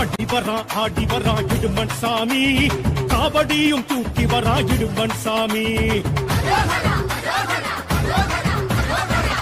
ஆடி வரா ஆடி வரா இடுமன் சாமி. காபடியும் தூக்கி வரா இடுமன் சாமி.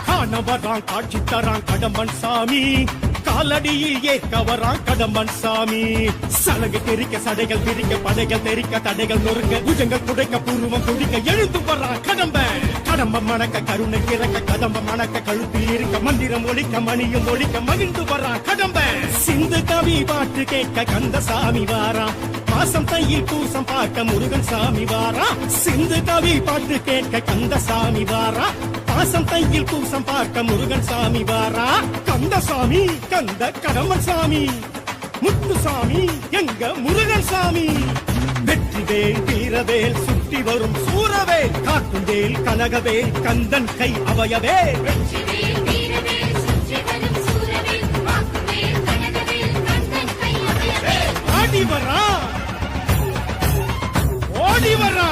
காணவரான் காட்சி தரான் கடம்பன் சாமி. காலடியில் ஏற்க வரான் கடம்பன் சாமி. சலகு தெரிக்க சடைகள் பிரிக்க படைகள் தெரிக்க தடைகள் நொறுக்க புஜங்கள் குடைக்க பூர்வம் துடிக்க எழுந்து வரான் கடம்பன். கடம்ப மணக்க கருணை இறக்க கதம்ப மணக்க கழுத்தில் இருக்க மந்திரம் ஒழிக்க மணியும் ஒழிக்க மகிழ்ந்து வரான் கடம்ப. சிந்து கவி பாட்டு கேட்க கந்த சாமி வாரா. மாசம் தையில் பூசம் பார்க்க முருகன் சாமி வாரா. சிந்து கவி பாட்டு கேட்க கந்த சாமி வாரா. பாசம் தையில் பூசம் பார்க்க முருகன் சாமி வாரா. கந்த சாமி கந்த கடமன் சாமி. முத்துசாமி எங்க முருகன் சாமி. வெற்றிவேல் வீரவேல் சுற்றி வரும் கனகவேல் கந்தன் கை கனகவேல் கந்தன் கை அவயவே ஆடி வரா ஓடி வரா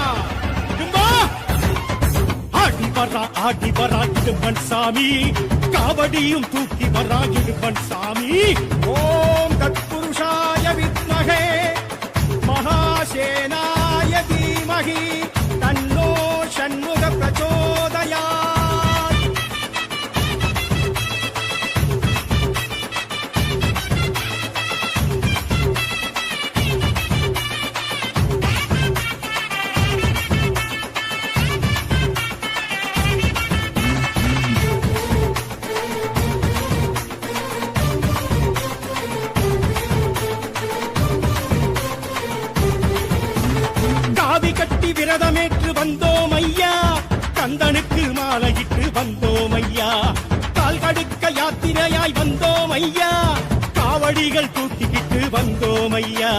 ஆடி வரா ஆடி வரா இடும்பன் சாமி காவடியும் தூக்கி வரா இடும்பன் சாமி ஓம் தத்புருஷாய வித்மகே மகாசேனாய தீமகி கட்டி விரதமேற்று வந்தோம் ஐயா. கந்தனுக்கு மாலையிட்டு வந்தோம் ஐயா. கால் கடுக்க யாத்திரையாய் வந்தோம் ஐயா. காவடிகள் தூக்கிக்கிட்டு வந்தோம் ஐயா.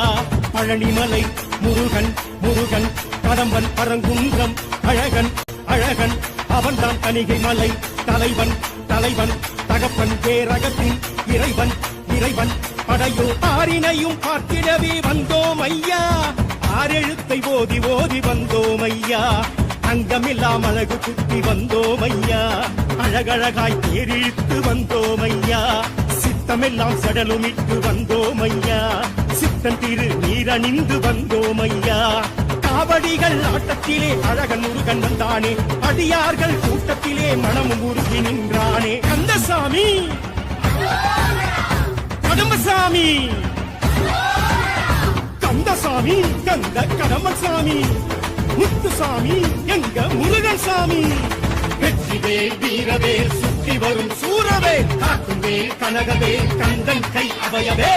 பழனிமலை முருகன் முருகன் கடம்பன் பரங்குன்றம் அழகன் அழகன். அவன்தான் தணிகை மலை தலைவன் தலைவன். தகப்பன் பேரகத்தின் இறைவன் இறைவன். படையோ ஆறினையும் பார்த்திடவே வந்தோம் ஐயா. ஆறெழுத்தை ஓதி ஓதி வந்தோம் ஐயா அங்கமில்லாம் அழகு குத்தி வந்தோம் ஐயா அழகழகாய் தேரிழித்து வந்தோம் ஐயா சித்தமெல்லாம் சடலுமிட்டு வந்தோம் ஐயா சித்தன் திரு நீரணிந்து வந்தோம் ஐயா காவடிகள் ஆட்டத்திலே அழகன் முருகன் வந்தானே? அடியார்கள் கூட்டத்திலே மனமும் உருகி நின்றானே? கந்தசாமி! கடும்பசாமி சாமி கந்த கடம்பசாமி முத்துசாமி எங்க முருகன் சாமி. வெற்றிவே வீரவே சுற்றி வரும் சூரவேல். காக்குவேல் கனகவே கந்தன் கை அவையவே